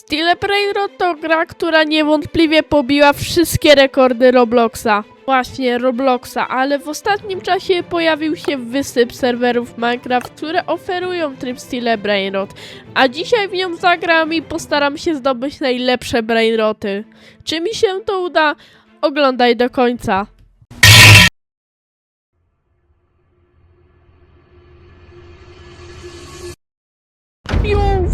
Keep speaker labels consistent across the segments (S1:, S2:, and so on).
S1: Steel Brainrot to gra, która niewątpliwie pobiła wszystkie rekordy Robloxa. Właśnie Robloxa, ale w ostatnim czasie pojawił się wysyp serwerów Minecraft, które oferują tryb Steel Brainrot. A dzisiaj w nią zagram i postaram się zdobyć najlepsze Brainroty. Czy mi się to uda? Oglądaj do końca.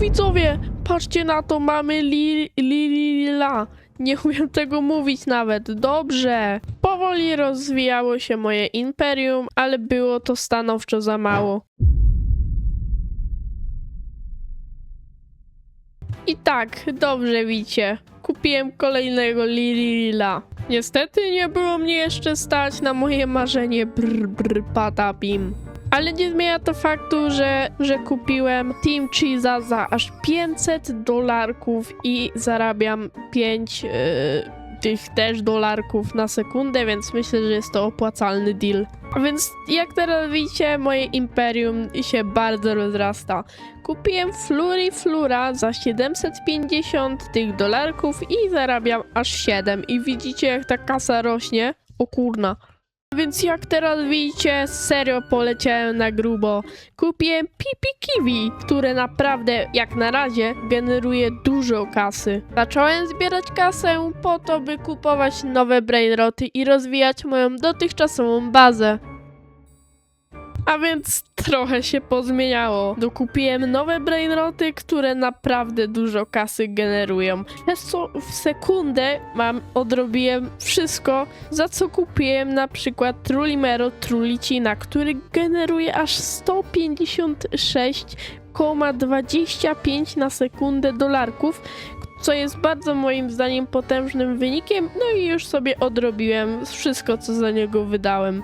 S1: Widzowie, patrzcie na to, mamy li, li, li, la. Nie umiem tego mówić nawet. Dobrze. Powoli rozwijało się moje imperium, ale było to stanowczo za mało. I tak, dobrze widzicie. Kupiłem kolejnego Lilila. Niestety nie było mnie jeszcze stać na moje marzenie brr brr patapim. Ale nie zmienia to faktu, że, że kupiłem Team Cheese'a za aż 500 dolarków i zarabiam 5 yy, tych też dolarków na sekundę, więc myślę, że jest to opłacalny deal. A więc jak teraz widzicie, moje imperium się bardzo rozrasta. Kupiłem Flurry Flura za 750 tych dolarków i zarabiam aż 7. I widzicie jak ta kasa rośnie? O kurna. Więc jak teraz widzicie, serio poleciałem na grubo. Kupiłem Pipi Kiwi, które naprawdę, jak na razie, generuje dużo kasy. Zacząłem zbierać kasę po to, by kupować nowe brainroty i rozwijać moją dotychczasową bazę. A więc trochę się pozmieniało. Dokupiłem nowe brainroty, które naprawdę dużo kasy generują. Przez w sekundę mam, odrobiłem wszystko, za co kupiłem na przykład Trulimero Trulicina, który generuje aż 156,25 na sekundę dolarków, co jest bardzo moim zdaniem potężnym wynikiem, no i już sobie odrobiłem wszystko, co za niego wydałem.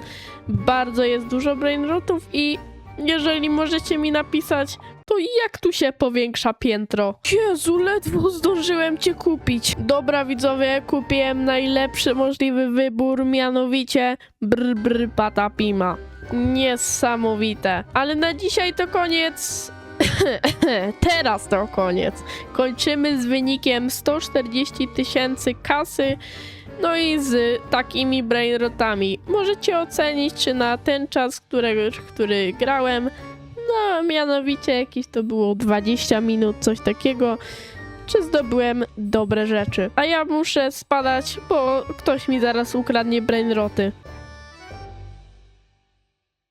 S1: Bardzo jest dużo brainrotów i jeżeli możecie mi napisać, to jak tu się powiększa piętro? Jezu, ledwo zdążyłem cię kupić. Dobra widzowie, kupiłem najlepszy możliwy wybór, mianowicie brr brr patapima. Niesamowite. Ale na dzisiaj to koniec. Teraz to koniec. Kończymy z wynikiem 140 tysięcy kasy. No i z takimi brainrotami. Możecie ocenić, czy na ten czas, który, który grałem, no mianowicie jakieś to było 20 minut, coś takiego, czy zdobyłem dobre rzeczy. A ja muszę spadać, bo ktoś mi zaraz ukradnie brainroty.